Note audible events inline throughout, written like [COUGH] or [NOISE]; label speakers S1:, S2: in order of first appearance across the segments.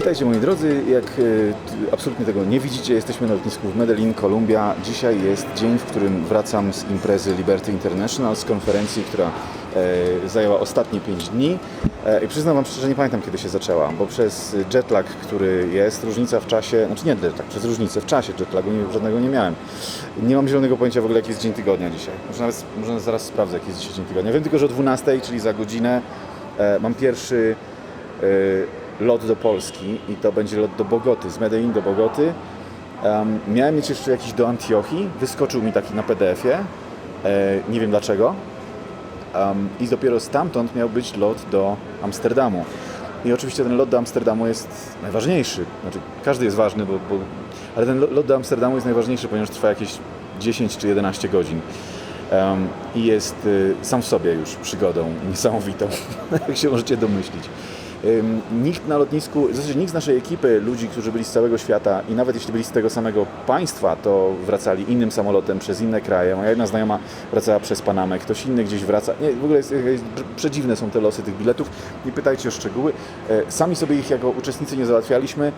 S1: Witajcie moi drodzy, jak e, absolutnie tego nie widzicie, jesteśmy na lotnisku w Medellin, Kolumbia. Dzisiaj jest dzień, w którym wracam z imprezy Liberty International, z konferencji, która e, zajęła ostatnie 5 dni. E, I przyznam Wam szczerze, nie pamiętam kiedy się zaczęła, bo przez jetlag, który jest, różnica w czasie, znaczy nie jetlag, przez różnicę w czasie jetlagu nie, żadnego nie miałem. Nie mam zielonego pojęcia w ogóle jaki jest dzień tygodnia dzisiaj. Może nawet może zaraz sprawdzę jaki jest dzisiaj dzień tygodnia. Wiem tylko, że o 12, czyli za godzinę mam pierwszy lot do Polski i to będzie lot do Bogoty, z Medellin do Bogoty. Em, miałem mieć jeszcze jakiś do Antiochii, wyskoczył mi taki na PDF-ie, e, nie wiem dlaczego. Em, I dopiero stamtąd miał być lot do Amsterdamu. I oczywiście ten lot do Amsterdamu jest najważniejszy. Znaczy, każdy jest ważny, bo, bo, ale ten lo- lot do Amsterdamu jest najważniejszy, ponieważ trwa jakieś 10 czy 11 godzin. Em, I jest y, sam w sobie już przygodą niesamowitą, [LAUGHS] jak się możecie domyślić. Nikt na lotnisku, w zasadzie nikt z naszej ekipy, ludzi, którzy byli z całego świata i nawet jeśli byli z tego samego państwa, to wracali innym samolotem przez inne kraje. Moja jedna znajoma wracała przez Panamę, ktoś inny gdzieś wraca. Nie, w ogóle jest, jest, przedziwne są te losy tych biletów. Nie pytajcie o szczegóły. E, Sami sobie ich jako uczestnicy nie załatwialiśmy,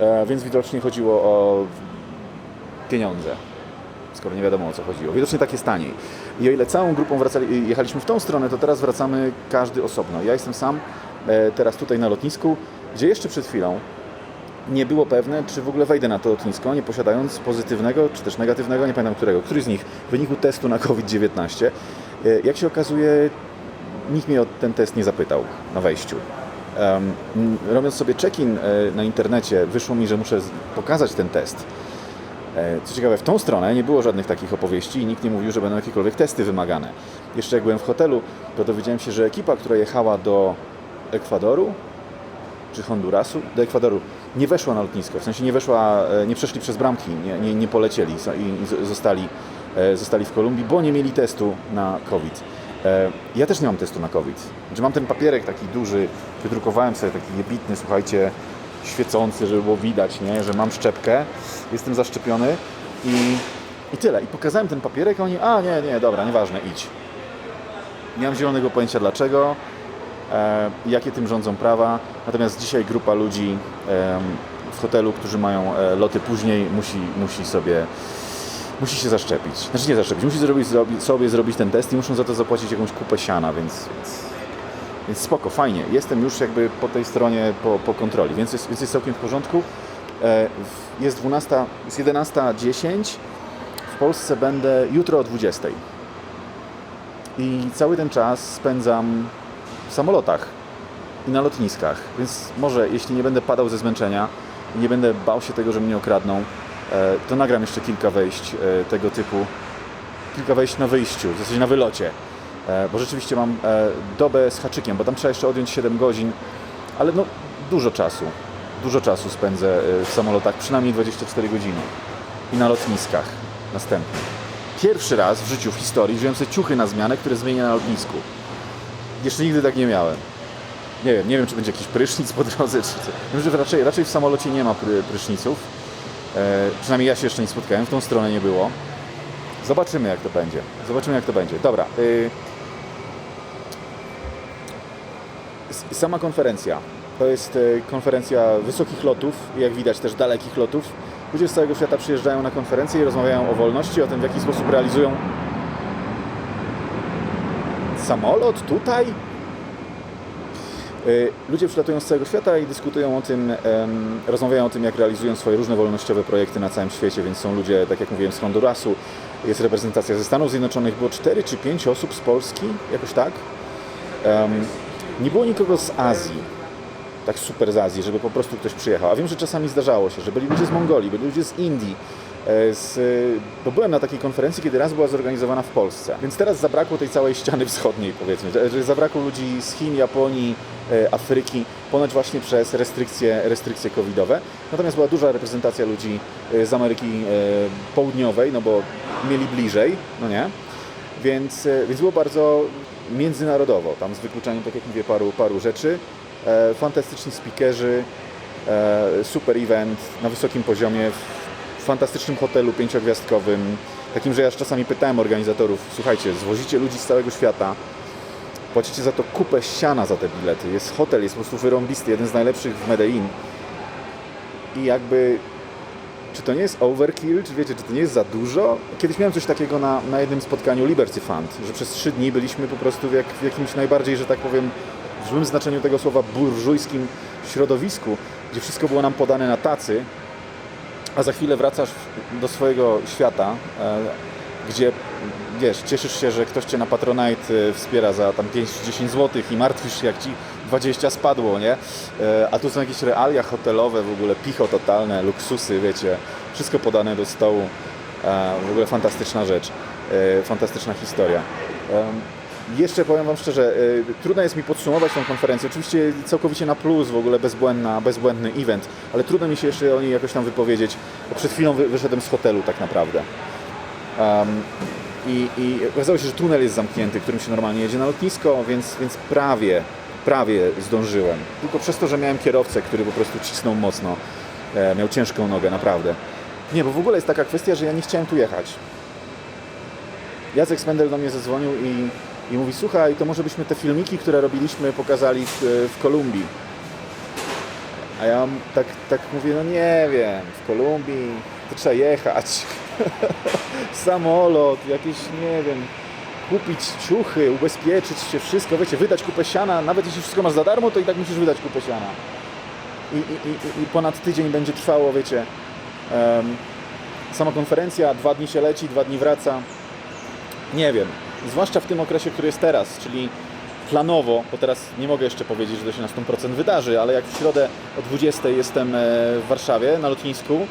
S1: e, więc widocznie chodziło o pieniądze skoro nie wiadomo o co chodziło. Widocznie tak jest taniej. I o ile całą grupą wracali, jechaliśmy w tą stronę, to teraz wracamy każdy osobno. Ja jestem sam teraz tutaj na lotnisku, gdzie jeszcze przed chwilą nie było pewne, czy w ogóle wejdę na to lotnisko, nie posiadając pozytywnego, czy też negatywnego, nie pamiętam którego, który z nich, wyniku testu na COVID-19. E, Jak się okazuje, nikt mnie o ten test nie zapytał na wejściu. Em, m, robiąc sobie check-in e, na internecie, wyszło mi, że muszę pokazać ten test. E, Co ciekawe, w tą stronę nie było żadnych takich opowieści i nikt nie mówił, że będą jakiekolwiek testy wymagane. Jeszcze jak byłem w hotelu, to dowiedziałem się, że ekipa, która jechała do Ekwadoru czy Hondurasu, do Ekwadoru, nie weszła na lotnisko. W sensie nie weszła, e, nie przeszli przez bramki, nie, nie, nie polecieli i zostali, e, zostali w Kolumbii, bo nie mieli testu na COVID. E, Ja też nie mam testu na COVID. Znaczy mam ten papierek taki duży, wydrukowałem sobie taki jebitny, słuchajcie, świecący, żeby było widać, nie? że mam szczepkę, jestem zaszczepiony i, i tyle. I pokazałem ten papierek, a oni, a nie, nie, dobra, nieważne, idź. Nie mam zielonego pojęcia dlaczego, jakie tym rządzą prawa, natomiast dzisiaj grupa ludzi w hotelu, którzy mają e, loty później, musi, musi sobie musi się zaszczepić. Znaczy nie zaszczepić, musi zrobić, zrobi, sobie zrobić ten test i muszą za to zapłacić jakąś kupę siana, więc, więc, więc spoko, fajnie. Jestem już jakby po tej stronie, po, po kontroli, więc jest, więc jest całkiem w porządku. E, Jest 12, jest 11.10, w Polsce będę jutro o 20.00. I cały ten czas spędzam w samolotach i na lotniskach, więc może jeśli nie będę padał ze zmęczenia i nie będę bał się tego, że mnie okradną, e, to nagram jeszcze kilka wejść e, tego typu, kilka wejść na wyjściu, w zasadzie na wylocie, E, bo rzeczywiście mam dobę z haczykiem, bo tam trzeba jeszcze odjąć 7 godzin, ale no dużo czasu, dużo czasu spędzę w samolotach, przynajmniej 24 godziny. I na lotniskach następnie. Pierwszy raz w życiu, w historii, wziąłem sobie ciuchy na zmianę, które zmienię na lotnisku. Jeszcze nigdy tak nie miałem. Nie wiem, nie wiem, czy będzie jakiś prysznic po drodze, czy co. Wiem, że raczej, raczej w samolocie nie ma pry, pryszniców. E, przynajmniej ja się jeszcze nie spotkałem, w tą stronę nie było. Zobaczymy, jak to będzie. Zobaczymy, jak to będzie. Dobra. Y... Sama konferencja. To jest e, konferencja wysokich lotów, jak widać też dalekich lotów. Ludzie z całego świata przyjeżdżają na konferencję i rozmawiają o wolności, o tym, w jaki sposób realizują samolot tutaj. Y, Ludzie przylatują z całego świata i dyskutują o tym, rozmawiają o tym, jak realizują swoje różne wolnościowe projekty na całym świecie, więc są ludzie, tak jak mówiłem, z Hondurasu, jest reprezentacja ze Stanów Zjednoczonych, było 4 czy 5 osób z Polski, jakoś tak. Nie było nikogo z Azji, tak super z Azji, żeby po prostu ktoś przyjechał. A wiem, że czasami zdarzało się, że byli ludzie z Mongolii, byli ludzie z Indii. E, Z, e, bo byłem na takiej konferencji, kiedy raz była zorganizowana w Polsce. Więc teraz zabrakło tej całej ściany wschodniej, powiedzmy. Że zabrakło ludzi z Chin, Japonii, e, Afryki, ponoć właśnie przez restrykcje, restrykcje covidowe. Natomiast była duża reprezentacja ludzi e, z Ameryki e, Południowej, no bo mieli bliżej, no nie? Więc, e, więc było bardzo międzynarodowo, tam z wykluczeniem, tak jak mówię, paru, paru rzeczy. E, fantastyczni speakerzy, e, super event na wysokim poziomie, w fantastycznym hotelu pięciogwiazdkowym, takim, że ja czasami pytałem organizatorów, słuchajcie, zwozicie ludzi z całego świata, płacicie za to kupę ściana za te bilety, jest hotel, jest po prostu wyrąbisty, jeden z najlepszych w Medellin, i jakby czy to nie jest overkill, czy wiecie, czy to nie jest za dużo? Kiedyś miałem coś takiego na, na jednym spotkaniu Liberty Fund, że przez trzy dni byliśmy po prostu w, jak, w jakimś najbardziej, że tak powiem, w złym znaczeniu tego słowa burżujskim środowisku, gdzie wszystko było nam podane na tacy, a za chwilę wracasz do swojego świata, e, gdzie wiesz, cieszysz się, że ktoś cię na Patronite e, wspiera za tam 5-10 zł i martwisz się, jak ci 20 spadło, nie? E, A tu są jakieś realia hotelowe, w ogóle picho totalne, luksusy, wiecie, wszystko podane do stołu. W ogóle fantastyczna rzecz, fantastyczna historia. Jeszcze powiem Wam szczerze, e, trudno jest mi podsumować tą konferencję. Oczywiście całkowicie na plus, w ogóle bezbłędna, bezbłędny event, ale trudno mi się jeszcze o niej jakoś tam wypowiedzieć, bo przed chwilą wy- wyszedłem z hotelu tak naprawdę. Um, i, I okazało się, że tunel jest zamknięty, którym się normalnie jedzie na lotnisko, więc, więc prawie, prawie zdążyłem. Tylko przez to, że miałem kierowcę, który po prostu cisnął mocno. E, miał ciężką nogę, naprawdę. Nie, bo w ogóle jest taka kwestia, że ja nie chciałem tu jechać. Jacek Spendel do mnie zadzwonił i, i mówi, słuchaj, to może byśmy te filmiki, które robiliśmy, pokazali w, w Kolumbii. A ja tak, tak mówię, no nie wiem, w Kolumbii to trzeba jechać. [LAUGHS] Samolot, jakieś, nie wiem, kupić ciuchy, ubezpieczyć się, wszystko, wiecie, wydać kupę siana, nawet jeśli wszystko masz za darmo, to i tak musisz wydać kupę siana. I, i, i, i ponad tydzień będzie trwało, wiecie, em, sama konferencja, dwa dni się leci, dwa dni wraca. Nie wiem, zwłaszcza w tym okresie, który jest teraz, czyli planowo, bo teraz nie mogę jeszcze powiedzieć, że to się na 100% wydarzy, ale jak w środę o 20 jestem e, w Warszawie na lotnisku,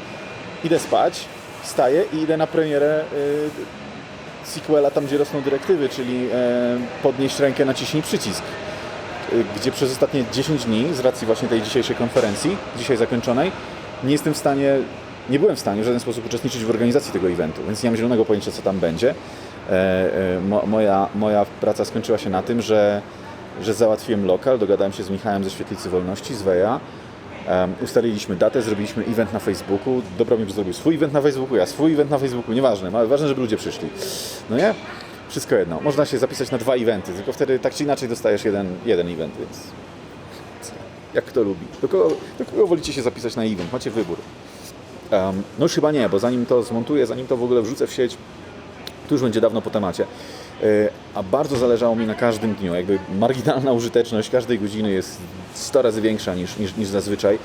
S1: idę spać, wstaję i idę na premierę e, sequela tam, gdzie rosną dyrektywy, czyli e, podnieść rękę, naciśnij przycisk gdzie przez ostatnie 10 dni, z racji właśnie tej dzisiejszej konferencji, dzisiaj zakończonej, nie jestem w stanie, nie byłem w stanie w żaden sposób uczestniczyć w organizacji tego eventu, więc nie mam zielonego pojęcia, co tam będzie. E, e, mo, moja, moja praca skończyła się na tym, że, że załatwiłem lokal, dogadałem się z Michałem ze Świetlicy Wolności, z Um, ustaliliśmy datę, zrobiliśmy event na Facebooku. Dobromir zrobił swój event na Facebooku, ja swój event na Facebooku, nieważne, ale ważne, żeby ludzie przyszli. No nie? Wszystko jedno. Można się zapisać na dwa eventy, tylko wtedy tak czy inaczej dostajesz jeden, jeden event, więc jak kto lubi. Do kogo, do kogo wolicie się zapisać na event? Macie wybór. Um, no już chyba nie, bo zanim to zmontuję, zanim to w ogóle wrzucę w sieć, to już będzie dawno po temacie. E, A bardzo zależało mi na każdym dniu. Jakby marginalna użyteczność każdej godziny jest 100 razy większa niż, niż, niż zazwyczaj,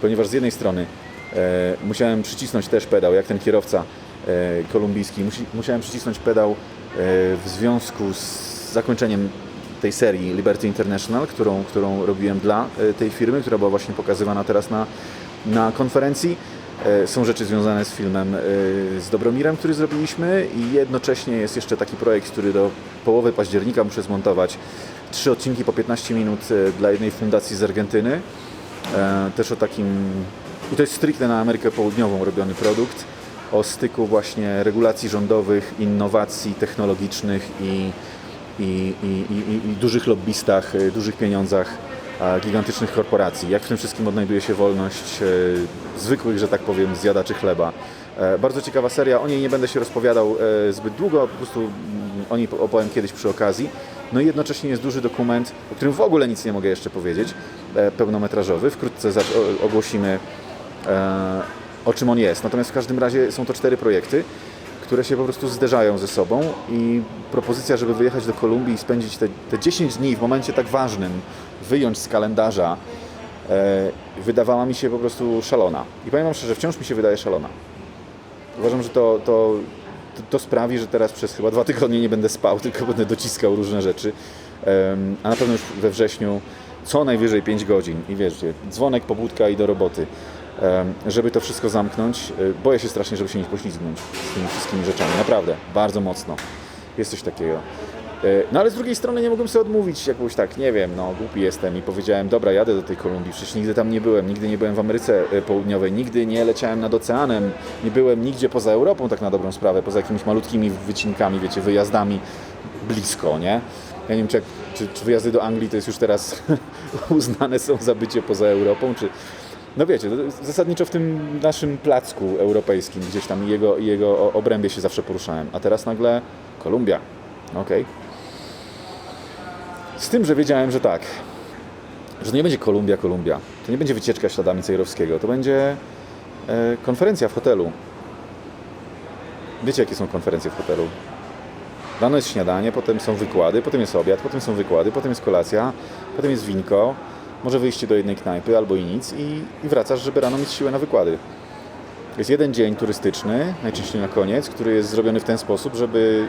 S1: ponieważ z jednej strony e, musiałem przycisnąć też pedał, jak ten kierowca e, kolumbijski, musi, musiałem przycisnąć pedał w związku z zakończeniem tej serii Liberty International, którą, którą robiłem dla tej firmy, która była właśnie pokazywana teraz na, na konferencji. E, Są rzeczy związane z filmem e, z Dobromirem, który zrobiliśmy i jednocześnie jest jeszcze taki projekt, który do połowy października muszę zmontować. Trzy odcinki po 15 minut e, dla jednej fundacji z Argentyny. Też o takim, i to jest stricte na Amerykę Południową robiony produkt, o styku właśnie regulacji rządowych, innowacji technologicznych i, i, i, i, i dużych lobbystach, dużych pieniądzach gigantycznych korporacji. Jak w tym wszystkim odnajduje się wolność e, zwykłych, że tak powiem, zjadaczy chleba. E, Bardzo ciekawa seria, o niej nie będę się rozpowiadał e, zbyt długo, po prostu mm, o niej opowiem kiedyś przy okazji. No i jednocześnie jest duży dokument, o którym w ogóle nic nie mogę jeszcze powiedzieć, e, pełnometrażowy. Wkrótce ogłosimy e, o czym on jest. Natomiast w każdym razie są to cztery projekty, które się po prostu zderzają ze sobą i propozycja, żeby wyjechać do Kolumbii i spędzić te, te 10 dni w momencie tak ważnym, wyjąć z kalendarza, e, wydawała mi się po prostu szalona. I powiem Wam szczerze, wciąż mi się wydaje szalona. Uważam, że to, to, to, sprawi, że teraz przez chyba dwa tygodnie nie będę spał, [LAUGHS] tylko będę dociskał różne rzeczy. A na pewno już we wrześniu co najwyżej 5 godzin. I wiecie, dzwonek, pobudka i do roboty. Żeby to wszystko zamknąć, y, boję się strasznie, żeby się nie poślizgnąć z tymi wszystkimi rzeczami. Naprawdę, bardzo mocno. Jest coś takiego. E, No ale z drugiej strony nie mogłem sobie odmówić jakoś tak, nie wiem, no głupi jestem i powiedziałem, dobra, jadę do tej Kolumbii, przecież nigdy tam nie byłem, nigdy nie byłem w Ameryce e, Południowej, nigdy nie leciałem nad oceanem, nie byłem nigdzie poza Europą tak na dobrą sprawę, poza jakimiś malutkimi wycinkami, wiecie, wyjazdami blisko, nie? Ja nie wiem, czy, czy, czy wyjazdy do Anglii to jest już teraz [LAUGHS] uznane są za bycie poza Europą, czy... No wiecie, zasadniczo w tym naszym placku europejskim gdzieś tam jego, jego obrębie się zawsze poruszałem, a teraz nagle Kolumbia. Okej. Z tym, że wiedziałem, że tak, że to nie będzie Kolumbia, Kolumbia. To nie będzie wycieczka śladami Cejrowskiego. To będzie e, konferencja w hotelu. Wiecie, jakie są konferencje w hotelu? Rano jest śniadanie, potem są wykłady, potem jest obiad, potem są wykłady, potem jest kolacja, potem jest winko, może wyjście do jednej knajpy albo i nic i, i wracasz, żeby rano mieć siłę na wykłady. Jest jeden dzień turystyczny, najczęściej na koniec, który jest zrobiony w ten sposób, żeby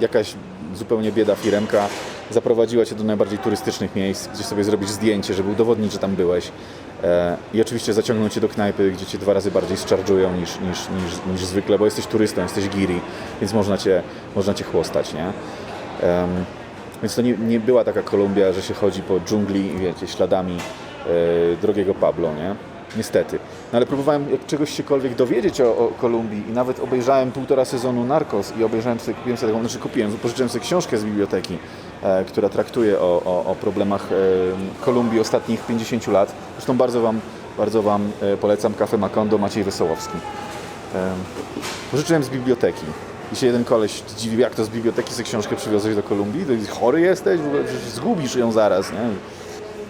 S1: jakaś zupełnie bieda firemka zaprowadziła Cię do najbardziej turystycznych miejsc, gdzie sobie zrobisz zdjęcie, żeby udowodnić, że tam byłeś. E, I oczywiście zaciągną Cię do knajpy, gdzie Cię dwa razy bardziej zcharge'ują niż, niż, niż, niż zwykle, bo jesteś turystą, jesteś giri, więc można Cię, można cię chłostać, nie? Em, więc to nie, nie była taka Kolumbia, że się chodzi po dżungli i wiecie, śladami e, drogiego Pablo, nie? Niestety. No ale próbowałem czegoś siekolwiek dowiedzieć o, o Kolumbii i nawet obejrzałem półtora sezonu Narcos i obejrzałem sobie, kupiłem sobie taką, znaczy kupiłem, pożyczyłem sobie książkę z biblioteki, która traktuje o, o, o problemach e, Kolumbii ostatnich 50 lat. Zresztą bardzo Wam, bardzo wam e, polecam Kafe Macondo, Maciej Wesołowski. E, pożyczyłem z biblioteki. I się jeden koleś dziwił, jak to z biblioteki sobie książkę przywiozłeś do Kolumbii? To chory jesteś? Zgubisz ją zaraz, nie?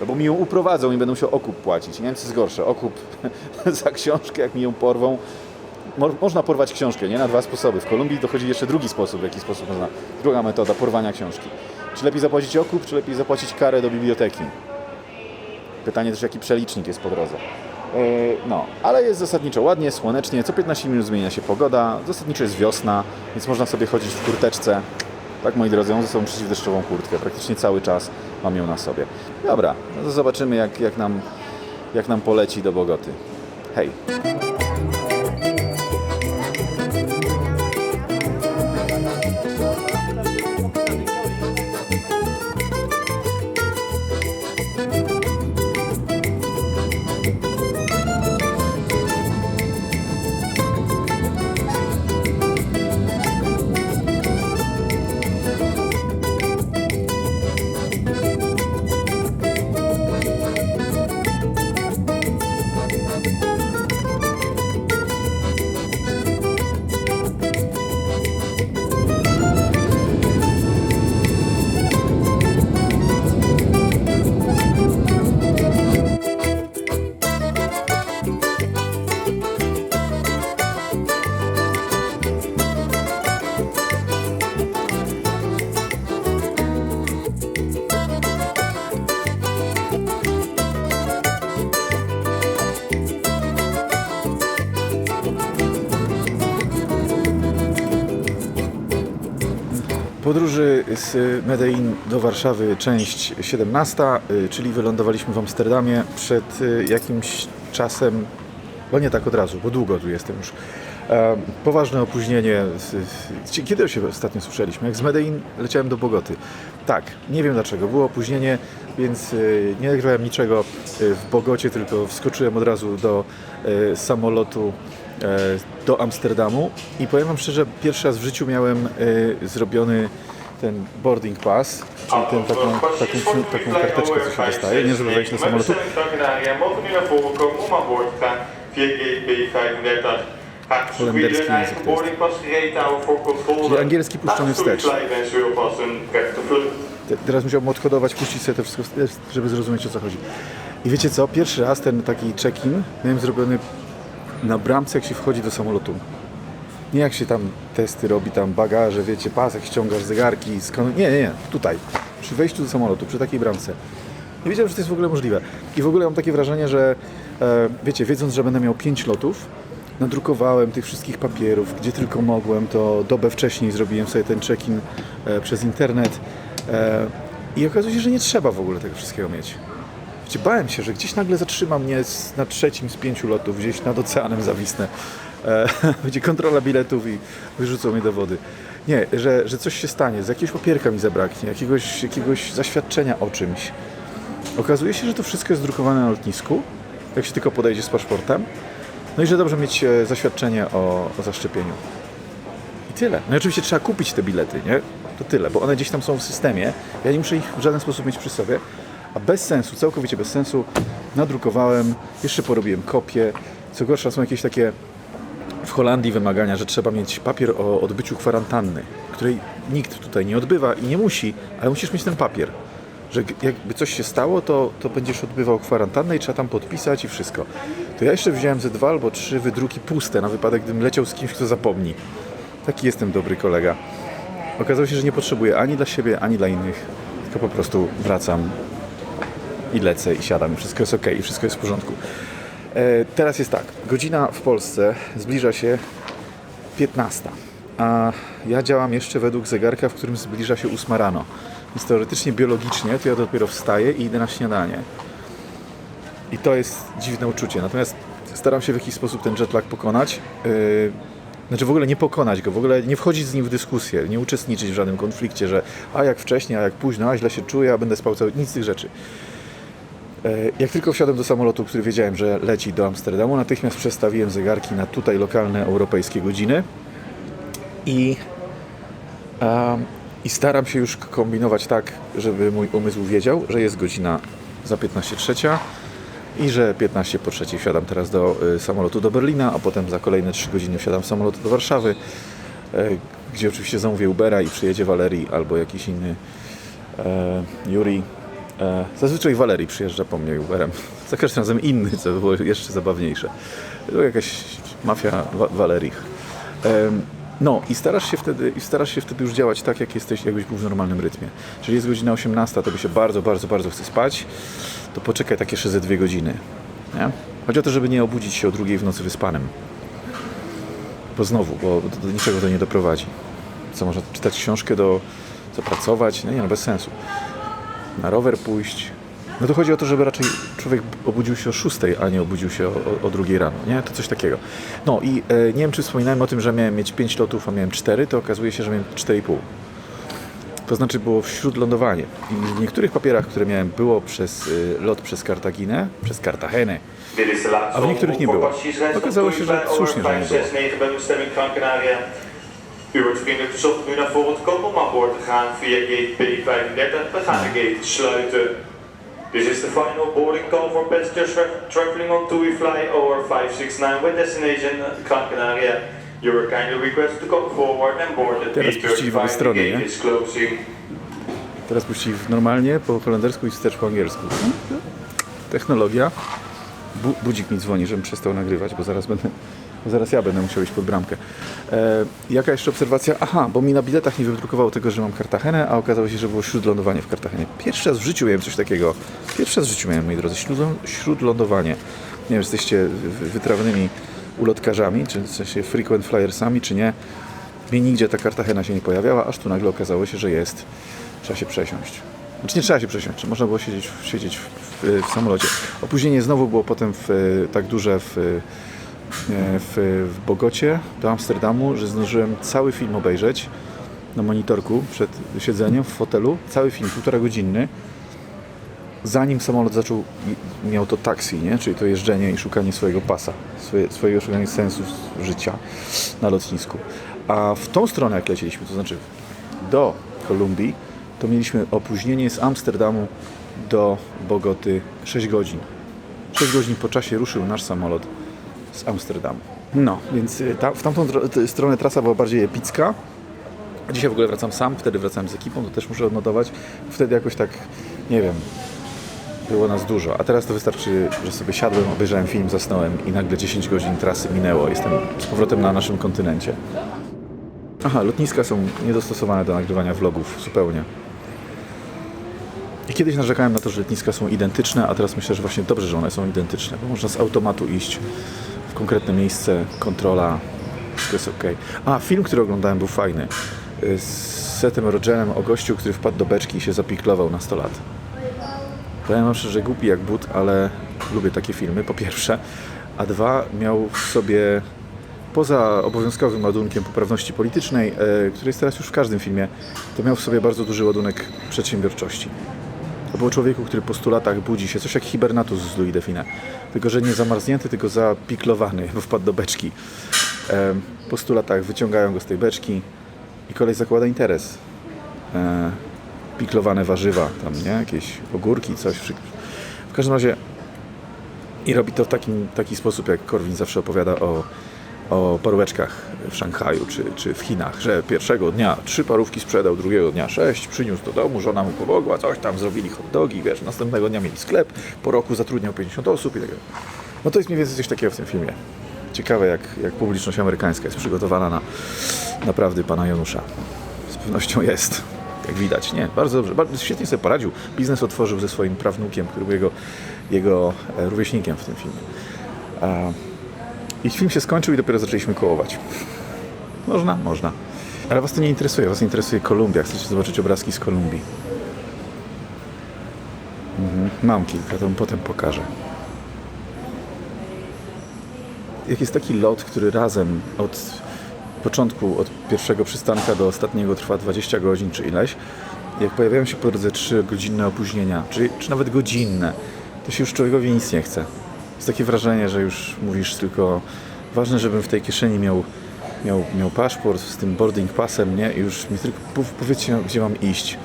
S1: No bo mi ją uprowadzą i będą musiał okup płacić. Nie wiem, co jest gorsze. Okup [LAUGHS] za książkę, jak mi ją porwą. Mo- Można porwać książkę, nie? Na dwa sposoby. W Kolumbii dochodzi jeszcze drugi sposób, w jaki sposób można. Druga metoda porwania książki. Czy lepiej zapłacić okup, czy lepiej zapłacić karę do biblioteki? Pytanie też, jaki przelicznik jest po drodze. Yy, No, ale jest zasadniczo ładnie, słonecznie, co 15 minut zmienia się pogoda, zasadniczo jest wiosna, więc można sobie chodzić w kurteczce. Tak, moi drodzy, mam ze sobą przeciwdeszczową kurtkę, praktycznie cały czas mam ją na sobie. Dobra, no to zobaczymy, jak, jak, nam, jak nam poleci do Bogoty. Hej! Podróży z Medellin do Warszawy, część 17, y, czyli wylądowaliśmy w Amsterdamie przed y, jakimś czasem, bo nie tak od razu, bo długo tu jestem już. Poważne opóźnienie. Kiedy się ostatnio słyszeliśmy? Jak z Medellin leciałem do Bogoty. Tak, nie wiem dlaczego. Było opóźnienie, więc y, nie nagrywałem niczego w Bogocie, tylko wskoczyłem od razu do samolotu do Amsterdamu i powiem Wam szczerze, pierwszy raz w życiu miałem e, zrobiony ten boarding pass, czyli ten, taką, taką, taką karteczkę, co się dostaje, nie żeby wejść do samolotu.
S2: Mogen nu naar voren komen om aan boord te gaan via gate B35. Gaat
S1: Holenderski język to jest. Czyli angielski puszczony wstecz. Teraz musiałbym odkodować, puścić sobie to wszystko, żeby zrozumieć o co chodzi. I wiecie co, pierwszy raz ten taki check-in miałem zrobiony na bramce, jak się wchodzi do samolotu. Nie jak się tam testy robi, tam bagaże, wiecie, pasek ściągasz, zegarki. Nie, nie, nie, tutaj, przy wejściu do samolotu, przy takiej bramce. Nie wiedziałem, że to jest w ogóle możliwe. I w ogóle mam takie wrażenie, że e, wiecie, wiedząc, że będę miał 5 lotów, nadrukowałem tych wszystkich papierów, gdzie tylko mogłem, to dobę wcześniej zrobiłem sobie ten check-in e, przez internet e, i okazuje się, że nie trzeba w ogóle tego wszystkiego mieć. Wiecie, bałem się, że gdzieś nagle zatrzyma mnie z, na trzecim z pięciu lotów, gdzieś nad oceanem zawisnę. E, [LAUGHS] będzie kontrola biletów i wyrzucą mnie do wody. Nie, że, że coś się stanie, z jakiegoś papierka mi zabraknie, jakiegoś, jakiegoś zaświadczenia o czymś. Okazuje się, że to wszystko jest drukowane na lotnisku, jak się tylko podejdzie z paszportem. No i że dobrze mieć e, zaświadczenie o, o zaszczepieniu. I tyle. No i oczywiście trzeba kupić te bilety, nie? To tyle, bo one gdzieś tam są w systemie. Ja nie muszę ich w żaden sposób mieć przy sobie. A bez sensu, całkowicie bez sensu, nadrukowałem, jeszcze porobiłem kopię. Co gorsza, są jakieś takie w Holandii wymagania, że trzeba mieć papier o odbyciu kwarantanny, której nikt tutaj nie odbywa i nie musi, ale musisz mieć ten papier. że jakby coś się stało, to, to będziesz odbywał kwarantannę i trzeba tam podpisać i wszystko. To ja jeszcze wziąłem ze dwa albo trzy wydruki puste na wypadek, gdybym leciał z kimś, kto zapomni. Taki jestem dobry kolega. Okazało się, że nie potrzebuję ani dla siebie, ani dla innych, tylko po prostu wracam i lecę i siadam i wszystko jest ok, i wszystko jest w porządku. E, teraz jest tak, godzina w Polsce zbliża się 15, a ja działam jeszcze według zegarka, w którym zbliża się 8 rano. Więc teoretycznie, biologicznie to ja dopiero wstaję i idę na śniadanie. I to jest dziwne uczucie. Natomiast staram się w jakiś sposób ten jetlag pokonać. Yy, znaczy w ogóle nie pokonać go, w ogóle nie wchodzić z nim w dyskusję, nie uczestniczyć w żadnym konflikcie, że a jak wcześniej, a jak późno, a źle się czuję, a będę spał cały... Nic z tych rzeczy. E, Jak tylko wsiadłem do samolotu, który wiedziałem, że leci do Amsterdamu, natychmiast przestawiłem zegarki na tutaj lokalne europejskie godziny i, i staram się już kombinować tak, żeby mój umysł wiedział, że jest godzina za 15 trzecia i że 15 po trzeciej wsiadam teraz do y, samolotu do Berlina, a potem za kolejne 3 godziny wsiadam samolot do Warszawy, e, gdzie oczywiście zamówię Ubera i przyjedzie Walerii albo jakiś inny e, Juri. E, zazwyczaj Walerii przyjeżdża po mnie Uberem. [LAUGHS] Za każdym razem inny, co było jeszcze zabawniejsze. To jakaś mafia wa- Walerich. No i starasz się wtedy, i starasz się wtedy już działać tak, jak jesteś, jakbyś był w normalnym rytmie. Czyli jest godzina 18, to by się bardzo, bardzo, bardzo chce spać, to poczekaj takie jeszcze ze dwie godziny. Nie? Chodzi o to, żeby nie obudzić się o drugiej w nocy wyspanym. Bo znowu, bo do, do niczego to nie doprowadzi. Co można czytać książkę do, co pracować? Nie, no bez sensu. Na rower pójść. No to chodzi o to, żeby raczej człowiek obudził się o 6, a nie obudził się o, o, o 2 rano, nie? To coś takiego. No i e, nie wiem, czy wspominałem o tym, że miałem mieć 5 lotów, a miałem 4, to okazuje się, że miałem 4,5. To znaczy było śródlądowanie. I w niektórych papierach, które miałem, było przez y, lot przez Kartaginę, przez
S2: laatste
S1: A w niektórych nie było. Okazało się, że słusznie, że nie było.
S2: 569 bij bestemming Gran Canaria. U wordt vriendelijk verzocht u naar te komen om aan boord te gaan via gate B35. We gaan de gate sluiten. This is the final boarding call for passengers tra- traveling on TUI Fly OR 569 with destination Gran Canaria. You are kindly requested to come forward and board at
S1: Teraz puścili w obie
S2: B35. The
S1: strony, nie? Teraz puścili normalnie, po holendersku i wstecz po angielsku. Technologia. Bu budzik mi dzwoni, żebym przestał nagrywać, bo zaraz będę, zaraz ja będę musiał iść pod bramkę. E, jaka jeszcze obserwacja? Aha, bo mi na biletach nie wydrukowało tego, że mam Kartagenę, a okazało się, że było śródlądowanie w Kartagenie. Pierwszy raz w życiu miałem coś takiego. Pierwszy raz w życiu miałem, moi drodzy, śródlą- śródlądowanie. Nie wiem, jesteście wy- wytrawnymi ulotkarzami, czy w sensie frequent flyersami, czy nie. Mnie nigdzie ta Kartagena się nie pojawiała, aż tu nagle okazało się, że jest. Trzeba się przesiąść. Znaczy nie trzeba się przesiąść, można było siedzieć, siedzieć w, w, w samolocie. Opóźnienie znowu było potem w, tak duże w, w, w Bogocie do Amsterdamu, że zdążyłem cały film obejrzeć na monitorku przed siedzeniem w fotelu. Cały film, półtora godzinny. Zanim samolot zaczął, miał to taksi, nie? czyli to jeżdżenie i szukanie swojego pasa, swoje, swojego szukania sensu życia na lotnisku. A w tą stronę jak lecieliśmy, to znaczy do Kolumbii, to mieliśmy opóźnienie z Amsterdamu do Bogoty 6 godzin. 6 godzin po czasie ruszył nasz samolot z Amsterdamu. No, więc y, ta, w tamtą stronę trasa była bardziej epicka. Dzisiaj w ogóle wracam sam, wtedy wracałem z ekipą, to też muszę odnotować. Wtedy jakoś tak, nie wiem, było nas dużo. A teraz to wystarczy, że sobie siadłem, obejrzałem film, zasnąłem i nagle 10 godzin trasy minęło. Jestem z powrotem na naszym kontynencie. Aha, lotniska są niedostosowane do nagrywania vlogów zupełnie. I kiedyś narzekałem na to, że lotniska są identyczne, a teraz myślę, że właśnie dobrze, że one są identyczne, bo można z automatu iść konkretne miejsce, kontrola, wszystko jest ok. A, film, który oglądałem był fajny. Y, Z Setem Rogenem o gościu, który wpadł do beczki i się zapiklował na 100 lat. Powiem wam szczerze, głupi jak but, ale lubię takie filmy, po pierwsze. A dwa, miał w sobie, poza obowiązkowym ładunkiem poprawności politycznej, e, który jest teraz już w każdym filmie, to miał w sobie bardzo duży ładunek przedsiębiorczości. To było człowieku, który po 100 latach budzi się, coś jak hibernatus z Louis Define. Tylko, że nie zamarznięty, tylko zapiklowany, [LAUGHS] bo wpadł do beczki. E, po 100 latach wyciągają go z tej beczki i kolej zakłada interes. E, piklowane warzywa, tam, nie? Jakieś ogórki, coś. W każdym razie i robi to w takim, taki sposób, jak Korwin zawsze opowiada o o paróweczkach w Szanghaju czy, czy w Chinach, że pierwszego dnia trzy parówki sprzedał, drugiego dnia sześć, przyniósł do domu, żona mu pomogła, coś tam zrobili hot dogi, wiesz, następnego dnia mieli sklep, po roku zatrudniał 50 osób i tak dalej. No to jest mniej więcej coś takiego w tym filmie. Ciekawe, jak, jak publiczność amerykańska jest przygotowana na naprawdę pana Janusza. Z pewnością jest. Jak widać, nie? Bardzo dobrze. Bardzo, świetnie sobie poradził. Biznes otworzył ze swoim prawnukiem, który był jego, jego e, rówieśnikiem w tym filmie. I film się skończył i dopiero zaczęliśmy kołować. Można? Można. Ale was to nie interesuje. Was interesuje Kolumbia. Chcecie zobaczyć obrazki z Kolumbii. Mhm. Mam kilka, to potem pokażę. Jak jest taki lot, który razem od początku, od pierwszego przystanka do ostatniego trwa 20 godzin czy ileś, jak pojawiają się po drodze 3 godzinne opóźnienia, czy, czy nawet godzinne, to się już człowiekowi nic nie chce. Jest takie wrażenie, że już mówisz tylko ważne, żebym w tej kieszeni miał, miał, miał paszport z tym boarding passem, nie? I już mi tylko pow- powiedzcie, gdzie mam iść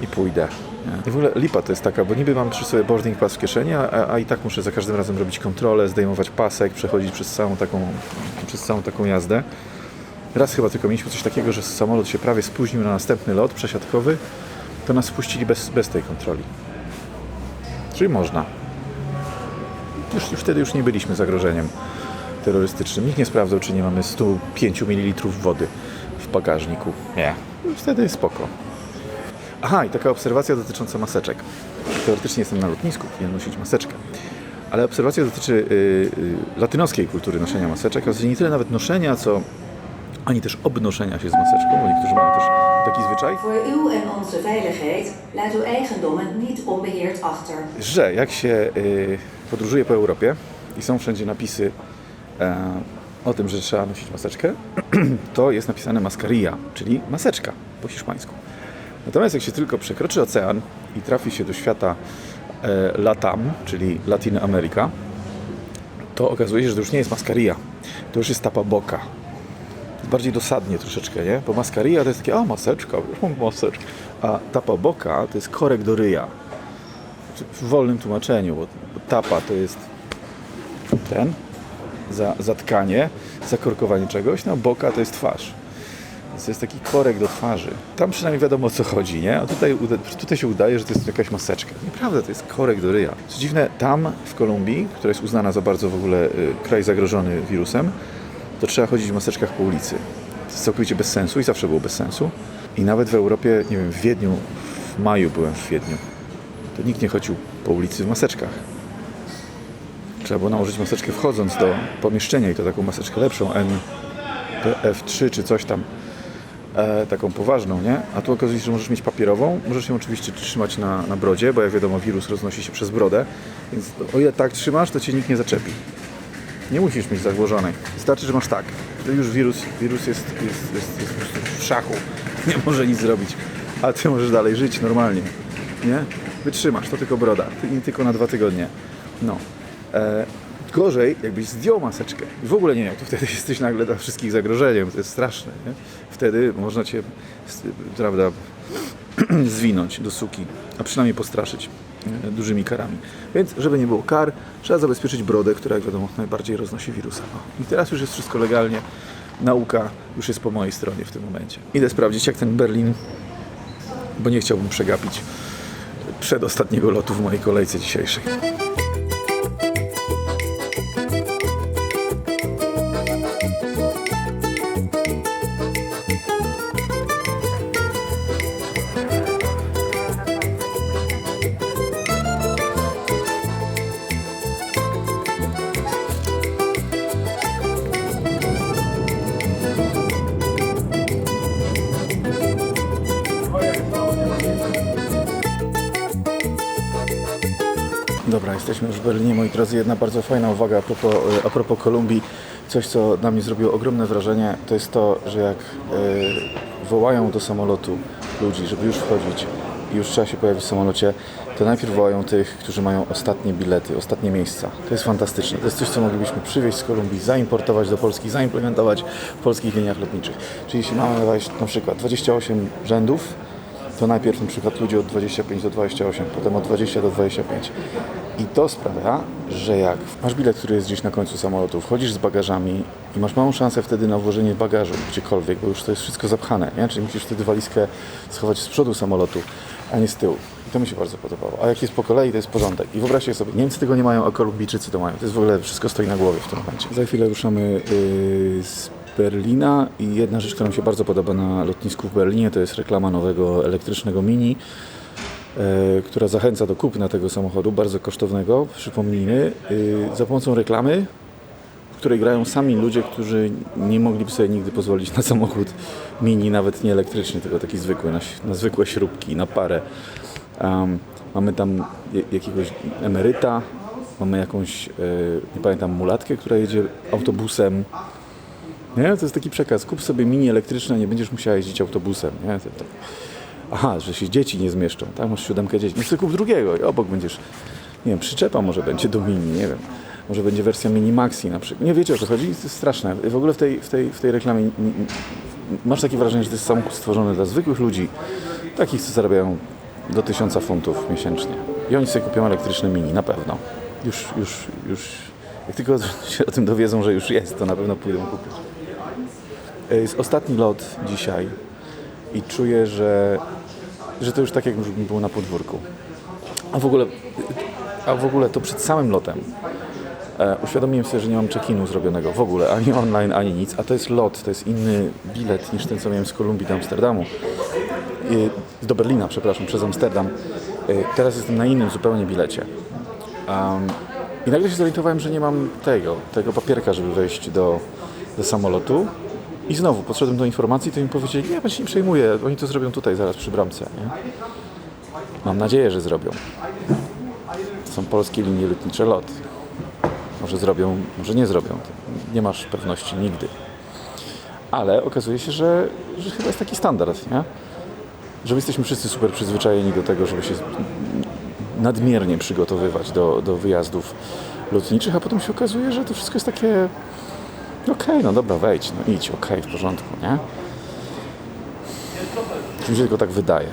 S1: i pójdę. Nie? I w ogóle lipa to jest taka, bo niby mam przy sobie boarding pass w kieszeni, a, a, a i tak muszę za każdym razem robić kontrolę, zdejmować pasek, przechodzić przez całą taką, przez całą taką jazdę. Raz chyba tylko mieliśmy coś takiego, że samolot się prawie spóźnił na następny lot przesiadkowy, to nas wpuścili bez, bez tej kontroli. Czyli można. Już, już wtedy już nie byliśmy zagrożeniem terrorystycznym. Nikt nie sprawdzał, czy nie mamy 105 ml wody w bagażniku. Nie. Wtedy jest spoko. Aha, i taka obserwacja dotycząca maseczek. Teoretycznie jestem na lotnisku, powinien nosić maseczkę. Ale obserwacja dotyczy y, y, latynoskiej kultury noszenia maseczek, a w zasadzie nie tyle nawet noszenia, co ani też obnoszenia się z maseczką, bo niektórzy mają też taki zwyczaj, że jak się y, podróżuje po Europie i są wszędzie napisy e, o tym, że trzeba nosić maseczkę, [CLEARS THROAT] to jest napisane mascarilla, czyli maseczka po hiszpańsku. Natomiast jak się tylko przekroczy ocean i trafi się do świata e, Latam, czyli Latin America, to okazuje się, że to już nie jest mascarilla, to już jest tapa boca. Bardziej dosadnie troszeczkę, nie? Bo mascarilla to jest takie, [LAUGHS] a maseczka, mam maseczkę. A tapa boca to jest korek do ryja. W wolnym tłumaczeniu, bo, tapa to jest ten, za, zatkanie, zakorkowanie czegoś, no boka to jest twarz. Więc to jest taki korek do twarzy. Tam przynajmniej wiadomo o co chodzi, nie? A tutaj, tutaj się udaje, że to jest jakaś maseczka. Nieprawda, to jest korek do ryja. Co dziwne, tam w Kolumbii, która jest uznana za bardzo w ogóle y, kraj zagrożony wirusem, to trzeba chodzić w maseczkach po ulicy. To jest całkowicie bez sensu i zawsze było bez sensu. I nawet w Europie, nie wiem, w Wiedniu, w maju byłem w Wiedniu, to nikt nie chodził po ulicy w maseczkach. Trzeba było nałożyć maseczkę wchodząc do pomieszczenia i to taką maseczkę lepszą, NPF3 czy coś tam, e, taką poważną, nie? A tu okazuje się, że możesz mieć papierową, możesz ją oczywiście trzymać na, na brodzie, bo jak wiadomo wirus roznosi się przez brodę, więc o ile tak trzymasz, to cię nikt nie zaczepi. Nie musisz mieć założonej. Wystarczy, że masz tak. To już wirus, wirus jest, jest, jest, jest w szachu. [LAUGHS] Nie może nic zrobić. A ty możesz dalej żyć normalnie. Nie? Wytrzymasz, to tylko broda. Nie tylko na dwa tygodnie. No. E, gorzej, jakbyś zdjął maseczkę. I w ogóle nie wiem, to wtedy [LAUGHS] jesteś nagle dla wszystkich zagrożeniem. To jest straszne. Nie? Wtedy można cię, prawda, [CLEARS THROAT] zwinąć do suki, a przynajmniej postraszyć e, dużymi karami. Więc, żeby nie było kar, trzeba zabezpieczyć brodę, która, jak wiadomo, najbardziej roznosi wirusa. O. I teraz już jest wszystko legalnie. Nauka już jest po mojej stronie w tym momencie. Idę sprawdzić, jak ten Berlin, bo nie chciałbym przegapić przedostatniego lotu w mojej kolejce dzisiejszej. Berlinie, moi drodzy. Jedna bardzo fajna uwaga a propos, e, a propos Kolumbii. Coś, co na mnie zrobiło ogromne wrażenie, to jest to, że jak e, wołają do samolotu ludzi, żeby już wchodzić i już trzeba się pojawić w samolocie, to najpierw wołają tych, którzy mają ostatnie bilety, ostatnie miejsca. To jest fantastyczne. To jest coś, co moglibyśmy przywieźć z Kolumbii, zaimportować do Polski, zaimplementować w polskich liniach lotniczych. Czyli jeśli mamy na przykład 28 rzędów, to najpierw na przykład ludzi od 25 do 28, potem od 20 do 25. I to sprawia, że jak masz bilet, który jest gdzieś na końcu samolotu, wchodzisz z bagażami i masz małą szansę wtedy na włożenie bagażu gdziekolwiek, bo już to jest wszystko zapchane, nie? Czyli musisz wtedy walizkę schować z przodu samolotu, a nie z tyłu. I to mi się bardzo podobało. A jak jest po kolei, to jest porządek. I wyobraźcie sobie, Niemcy tego nie mają, a Kolumbijczycy to mają. To jest w ogóle, wszystko stoi na głowie w tym momencie. Za chwilę ruszamy yy, z Berlina i jedna rzecz, która mi się bardzo podoba na lotnisku w Berlinie, to jest reklama nowego elektrycznego Mini e, która zachęca do kupna tego samochodu, bardzo kosztownego, przypomnijmy, e, za pomocą reklamy, w której grają sami ludzie, którzy nie mogliby sobie nigdy pozwolić na samochód mini, nawet nie elektryczny, tylko taki zwykły, na, na zwykłe śrubki, na parę. Em, mamy tam jakiegoś emeryta, mamy jakąś, e, nie pamiętam, mulatkę, która jedzie autobusem. Nie? To jest taki przekaz. Kup sobie mini elektryczne, nie będziesz musiała jeździć autobusem. Nie? To, to. Aha, że się dzieci nie zmieszczą. Tam masz siódemkę dzieci. No sobie kup drugiego i obok będziesz, nie wiem, przyczepa może będzie do mini, nie wiem. Może będzie wersja mini maxi na przykład. Nie wiecie o co chodzi? To jest straszne. W ogóle w tej, w tej, w tej reklamie masz takie wrażenie, że to jest samochód stworzony dla zwykłych ludzi, takich, co zarabiają do 1000 funtów miesięcznie. I oni sobie kupią elektryczne mini, na pewno. Już, już, już, jak tylko [LAUGHS] się o tym dowiedzą, że już jest, to na pewno pójdą kupić. E, Jest ostatni lot dzisiaj i czuję, że, że to już tak jak już bym był na podwórku. A w ogóle, a w ogóle to przed samym lotem e, uświadomiłem sobie, że nie mam check-inu zrobionego w ogóle, ani online, ani nic, a to jest lot, to jest inny bilet niż ten, co miałem z Kolumbii do Amsterdamu. E, do Berlina, przepraszam, przez Amsterdam. E, teraz jestem na innym zupełnie bilecie. Um, I nagle się zorientowałem, że nie mam tego, tego papierka, żeby wejść do, do samolotu. I znowu podszedłem do informacji, to mi powiedzieli, nie, pan się nie przejmuje, oni to zrobią tutaj, zaraz przy bramce. Nie? Mam nadzieję, że zrobią. Są polskie linie lotnicze LOT. Może zrobią, może nie zrobią. Nie masz pewności nigdy. Ale okazuje się, że, że chyba jest taki standard, nie? Że my jesteśmy wszyscy super przyzwyczajeni do tego, żeby się nadmiernie przygotowywać do, do wyjazdów lotniczych, a potem się okazuje, że to wszystko jest takie okej, no dobra, wejdź, no idź, okej, w porządku, nie? Czy mi się tylko tak wydaje.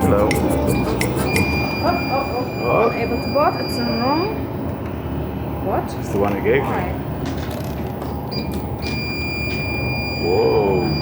S1: Hello.
S3: Not able to board. It's a wrong. What?
S1: It's the one you gave me. Whoa.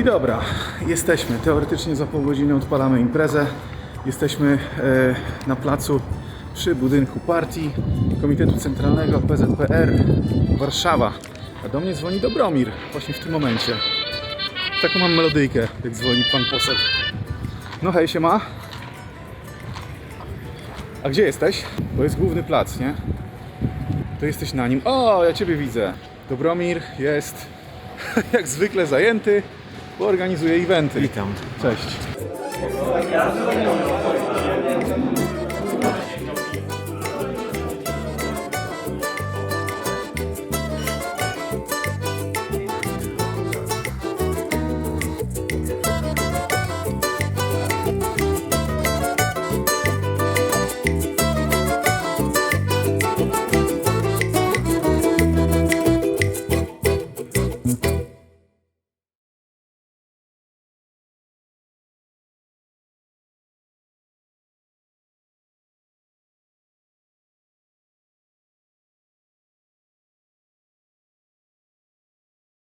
S1: I dobra, jesteśmy. Teoretycznie za pół godziny odpalamy imprezę. Jesteśmy e, na placu przy budynku partii Komitetu Centralnego PZPR Warszawa. A do mnie dzwoni Dobromir właśnie w tym momencie. Taką mam melodyjkę, jak dzwoni pan poseł. No hej, się ma. A gdzie jesteś? Bo jest główny plac, nie? To jesteś na nim. O, ja Ciebie widzę. Dobromir jest [LAUGHS] jak zwykle zajęty, bo organizuje eventy. Witam. Cześć.